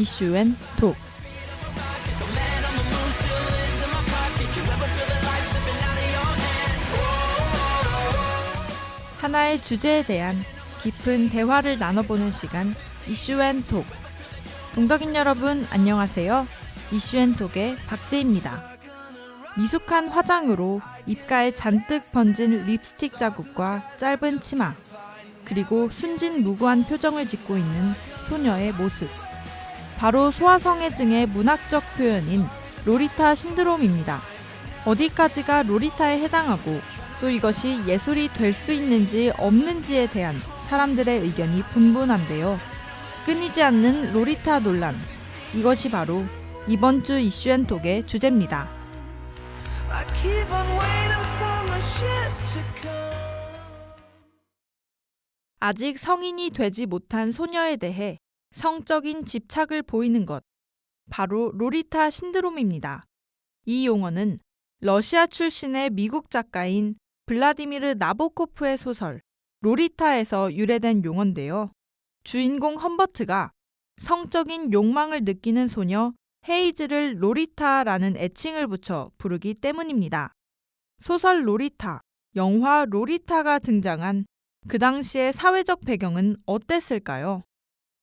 이슈앤 톡 하나의 주제에 대한 깊은 대화를 나눠보는 시간 이슈앤톡 동덕인 여러분 안녕하세요. 이슈앤톡의 박재입니다. 미숙한 화장으로 입가에 잔뜩 번진 립스틱 자국과 짧은 치마 그리고 순진무구한 표정을 짓고 있는 소녀의 모습. 바로 소아성애증의 문학적 표현인 로리타 신드롬입니다. 어디까지가 로리타에 해당하고 또 이것이 예술이 될 수 있는지 없는지에 대한 사람들의 의견이 분분한데요. 끊이지 않는 로리타 논란. 이것이 바로 이번 주 이슈앤톡의 주제입니다. 아직 성인이 되지 못한 소녀에 대해 성적인 집착을 보이는 것. 바로 로리타 신드롬입니다. 이 용어는 러시아 출신의 미국 작가인 블라디미르 나보코프의 소설 로리타에서 유래된 용어인데요. 주인공 험버트가 성적인 욕망을 느끼는 소녀 헤이즈를 로리타라는 애칭을 붙여 부르기 때문입니다. 소설 로리타, 영화 로리타가 등장한 그 당시의 사회적 배경은 어땠을까요?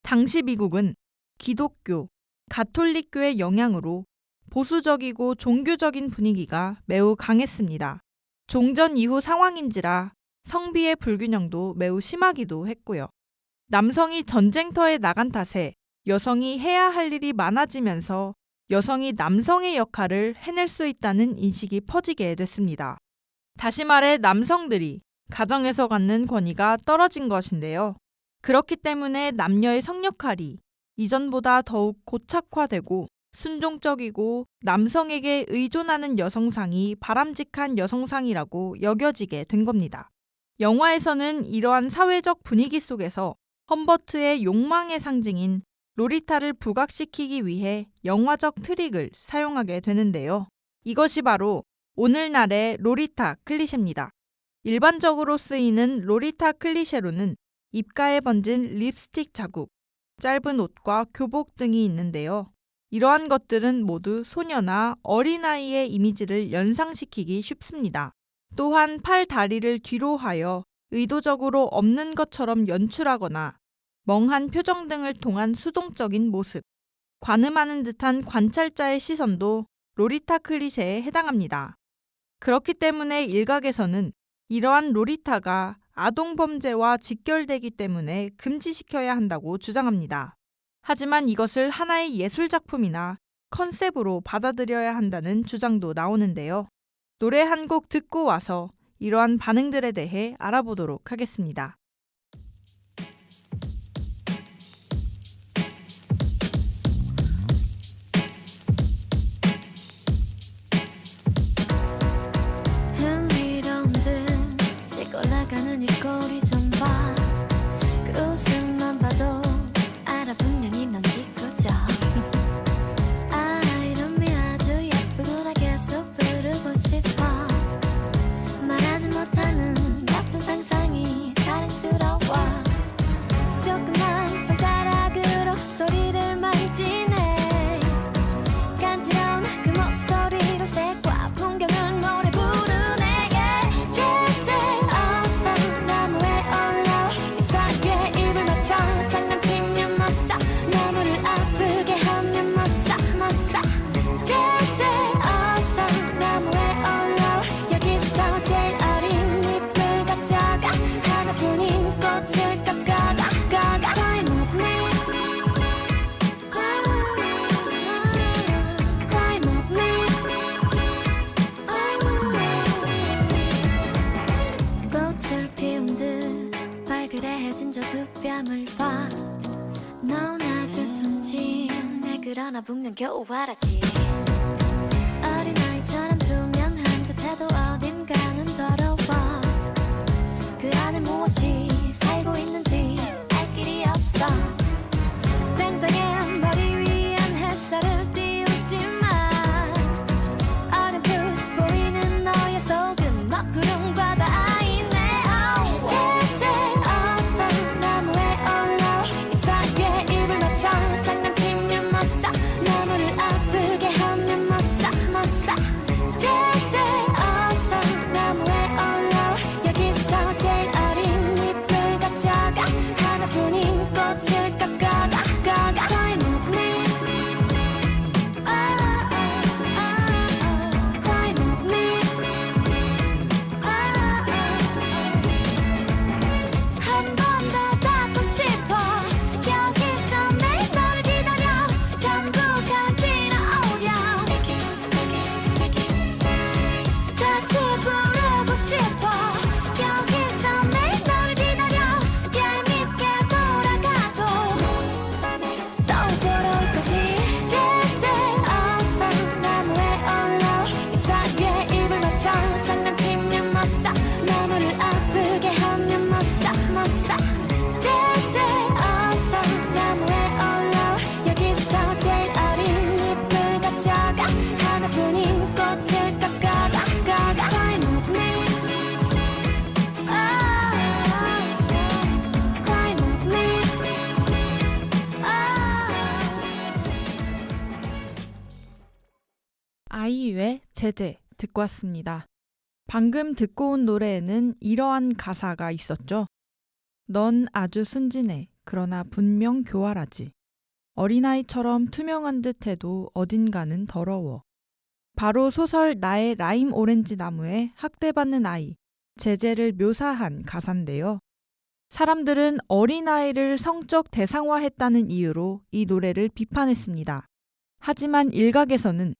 당시 미국은 기독교, 가톨릭교의 영향으로 보수적이고 종교적인 분위기가 매우 강했습니다. 종전 이후 상황인지라 성비의 불균형도 매우 심하기도 했고요. 남성이 전쟁터에 나간 탓에 여성이 해야 할 일이 많아지면서 여성이 남성의 역할을 해낼 수 있다는 인식이 퍼지게 됐습니다. 다시 말해 남성들이 가정에서 갖는 권위가 떨어진 것인데요. 그렇기 때문에 남녀의 성역할이 이전보다 더욱 고착화되고 순종적이고 남성에게 의존하는 여성상이 바람직한 여성상이라고 여겨지게 된 겁니다. 영화에서는 이러한 사회적 분위기 속에서 험버트의 욕망의 상징인 로리타를 부각시키기 위해 영화적 트릭을 사용하게 되는데요. 이것이 바로 오늘날의 로리타 클리셰입니다. 일반적으로 쓰이는 로리타 클리셰로는 입가에 번진 립스틱 자국, 짧은 옷과 교복 등이 있는데요. 이러한 것들은 모두 소녀나 어린아이의 이미지를 연상시키기 쉽습니다. 또한 팔 다리를 뒤로 하여 의도적으로 없는 것처럼 연출하거나 멍한 표정 등을 통한 수동적인 모습, 관음하는 듯한 관찰자의 시선도 로리타 클리셰에 해당합니다. 그렇기 때문에 일각에서는 이러한 로리타가 아동 범죄와 직결되기 때문에 금지시켜야 한다고 주장합니다. 하지만 이것을 하나의 예술 작품이나 컨셉으로 받아들여야 한다는 주장도 나오는데요. 노래 한 곡 듣고 와서 이러한 반응들에 대해 알아보도록 하겠습니다. 발그레해진 저두 뺨을 봐넌 아주 순진해. 그러나 분명 겨우 알았지. 어린아이처럼 투명 제제 듣고 왔습니다. 방금 듣고 온 노래에는 이러한 가사가 있었죠. 넌 아주 순진해. 그러나 분명 교활하지. 어린아이처럼 투명한 듯 해도 어딘가는 더러워. 바로 소설 나의 라임 오렌지 나무에 학대받는 아이, 제제를 묘사한 가사인데요. 사람들은 어린아이를 성적 대상화했다는 이유로 이 노래를 비판했습니다. 하지만 일각에서는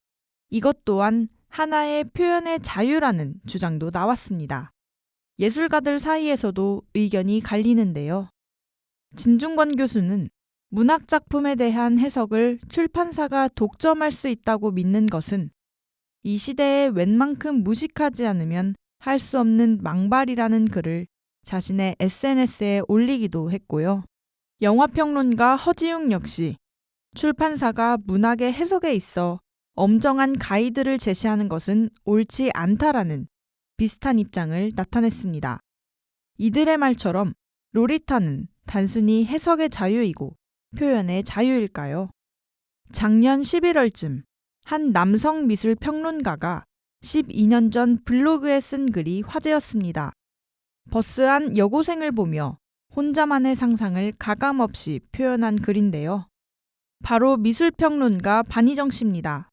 이것 또한 하나의 표현의 자유라는 주장도 나왔습니다. 예술가들 사이에서도 의견이 갈리는데요. 진중권 교수는 문학작품에 대한 해석을 출판사가 독점할 수 있다고 믿는 것은 이 시대에 웬만큼 무식하지 않으면 할 수 없는 망발이라는 글을 자신의 SNS에 올리기도 했고요. 영화평론가 허지웅 역시 출판사가 문학의 해석에 있어 엄정한 가이드를 제시하는 것은 옳지 않다라는 비슷한 입장을 나타냈습니다. 이들의 말처럼 로리타는 단순히 해석의 자유이고 표현의 자유일까요? 작년 11월쯤 한 남성 미술 평론가가 12년 전 블로그에 쓴 글이 화제였습니다. 버스 안 여고생을 보며 혼자만의 상상을 가감없이 표현한 글인데요. 바로 미술평론가 반희정 씨입니다.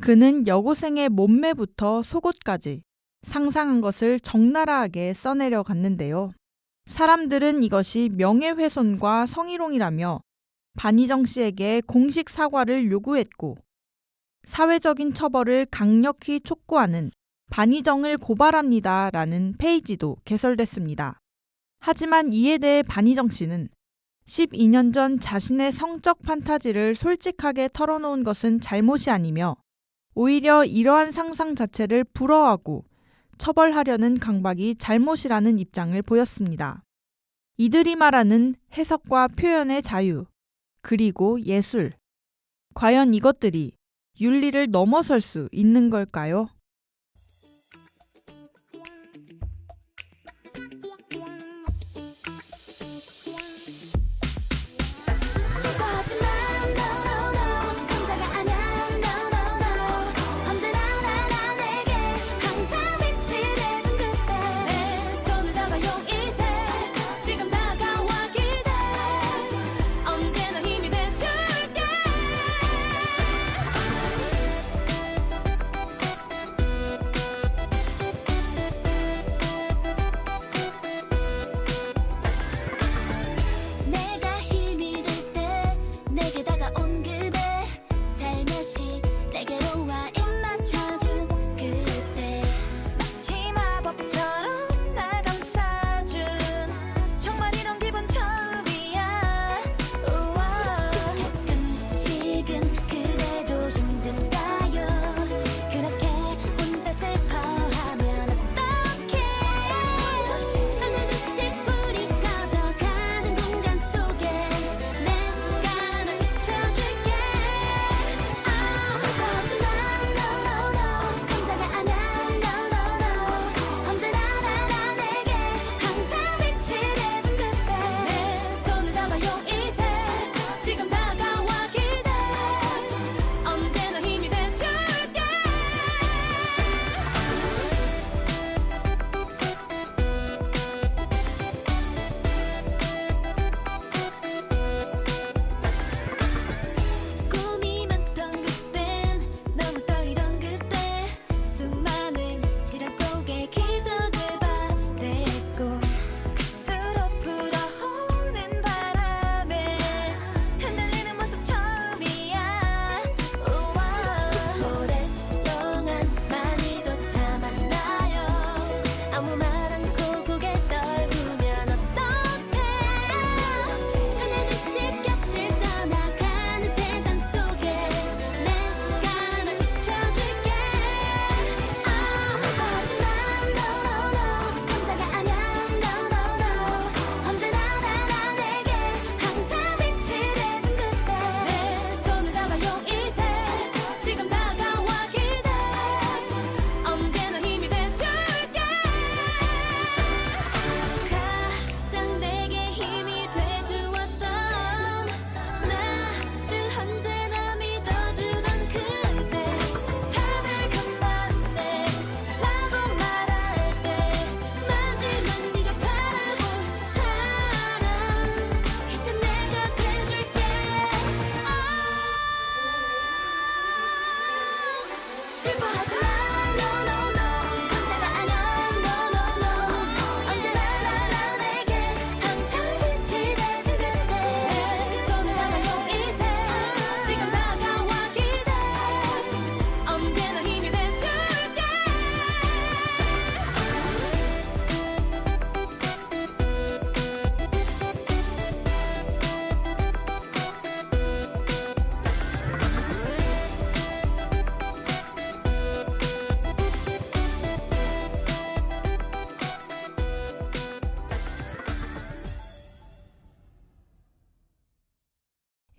그는 여고생의 몸매부터 속옷까지 상상한 것을 적나라하게 써내려 갔는데요. 사람들은 이것이 명예훼손과 성희롱이라며 반희정 씨에게 공식 사과를 요구했고 사회적인 처벌을 강력히 촉구하는 반희정을 고발합니다 라는 페이지도 개설됐습니다. 하지만 이에 대해 반희정 씨는 12년 전 자신의 성적 판타지를 솔직하게 털어놓은 것은 잘못이 아니며 오히려 이러한 상상 자체를 부러워하고 처벌하려는 강박이 잘못이라는 입장을 보였습니다. 이들이 말하는 해석과 표현의 자유, 그리고 예술. 과연 이것들이 윤리를 넘어설 수 있는 걸까요?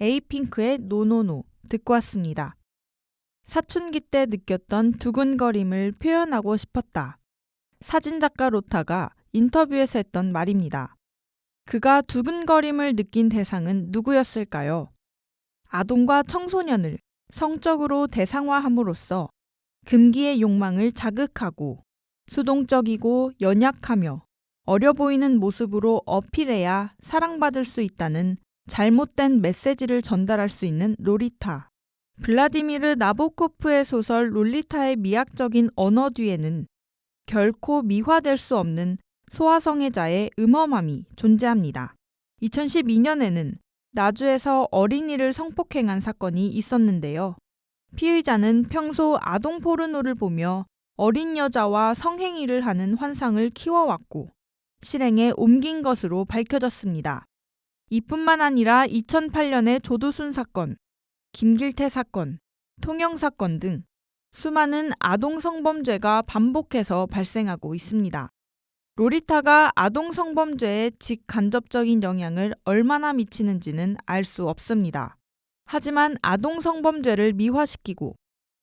에이핑크의 노노노 듣고 왔습니다. 사춘기 때 느꼈던 두근거림을 표현하고 싶었다. 사진작가 로타가 인터뷰에서 했던 말입니다. 그가 두근거림을 느낀 대상은 누구였을까요? 아동과 청소년을 성적으로 대상화함으로써 금기의 욕망을 자극하고 수동적이고 연약하며 어려 보이는 모습으로 어필해야 사랑받을 수 있다는 잘못된 메시지를 전달할 수 있는 로리타. 블라디미르 나보코프의 소설 롤리타의 미학적인 언어 뒤에는 결코 미화될 수 없는 소아성애자의 음험함이 존재합니다. 2012년에는 나주에서 어린이를 성폭행한 사건이 있었는데요. 피의자는 평소 아동 포르노를 보며 어린 여자와 성행위를 하는 환상을 키워왔고 실행에 옮긴 것으로 밝혀졌습니다. 이뿐만 아니라 2008년의 조두순 사건, 김길태 사건, 통영 사건 등 수많은 아동 성범죄가 반복해서 발생하고 있습니다. 로리타가 아동 성범죄에 직간접적인 영향을 얼마나 미치는지는 알 수 없습니다. 하지만 아동 성범죄를 미화시키고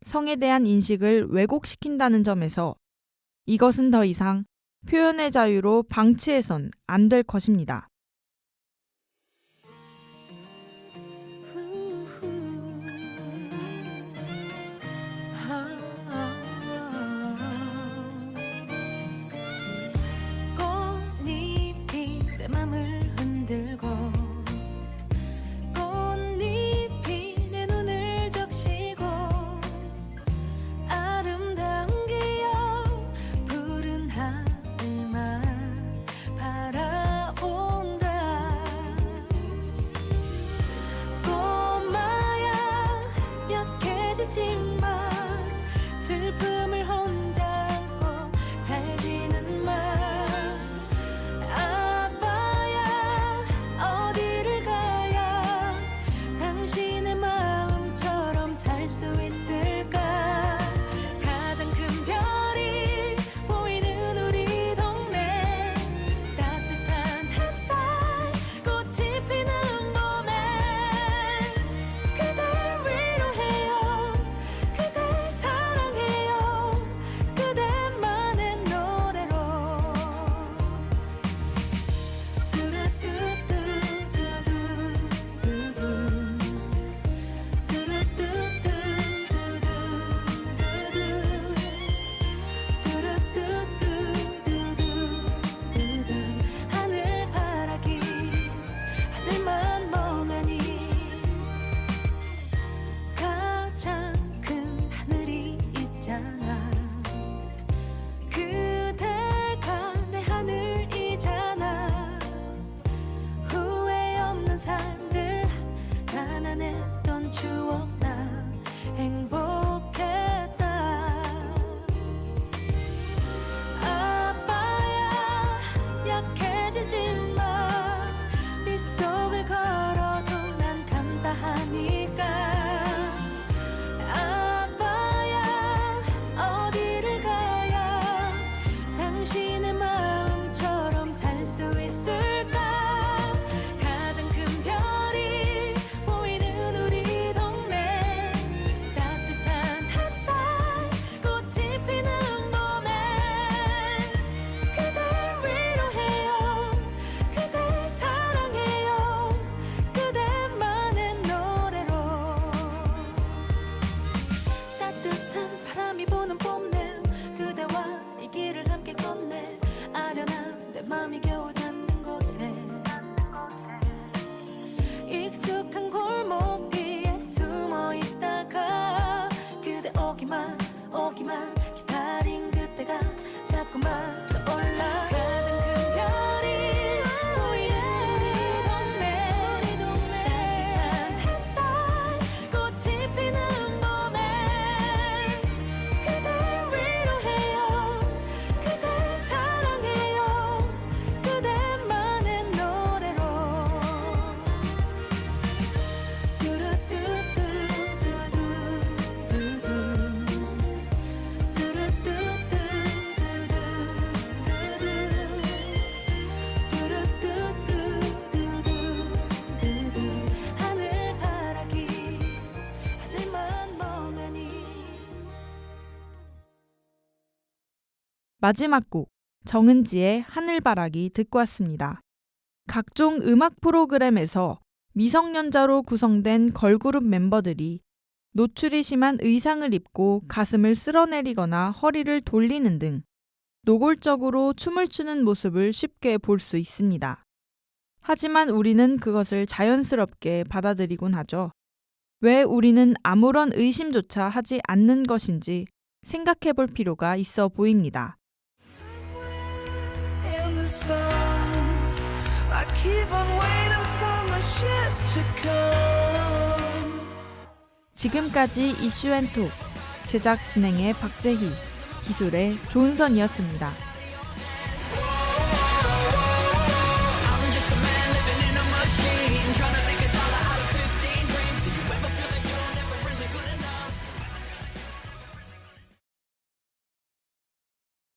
성에 대한 인식을 왜곡시킨다는 점에서 이것은 더 이상 표현의 자유로 방치해선 안 될 것입니다. 마지막 곡 정은지의 하늘바라기 듣고 왔습니다. 각종 음악 프로그램에서 미성년자로 구성된 걸그룹 멤버들이 노출이 심한 의상을 입고 가슴을 쓸어내리거나 허리를 돌리는 등 노골적으로 춤을 추는 모습을 쉽게 볼 수 있습니다. 하지만 우리는 그것을 자연스럽게 받아들이곤 하죠. 왜 우리는 아무런 의심조차 하지 않는 것인지 생각해 볼 필요가 있어 보입니다. 지금까지 이슈앤톡 제작 진행의 박재희, 기술의 조은선이었습니다.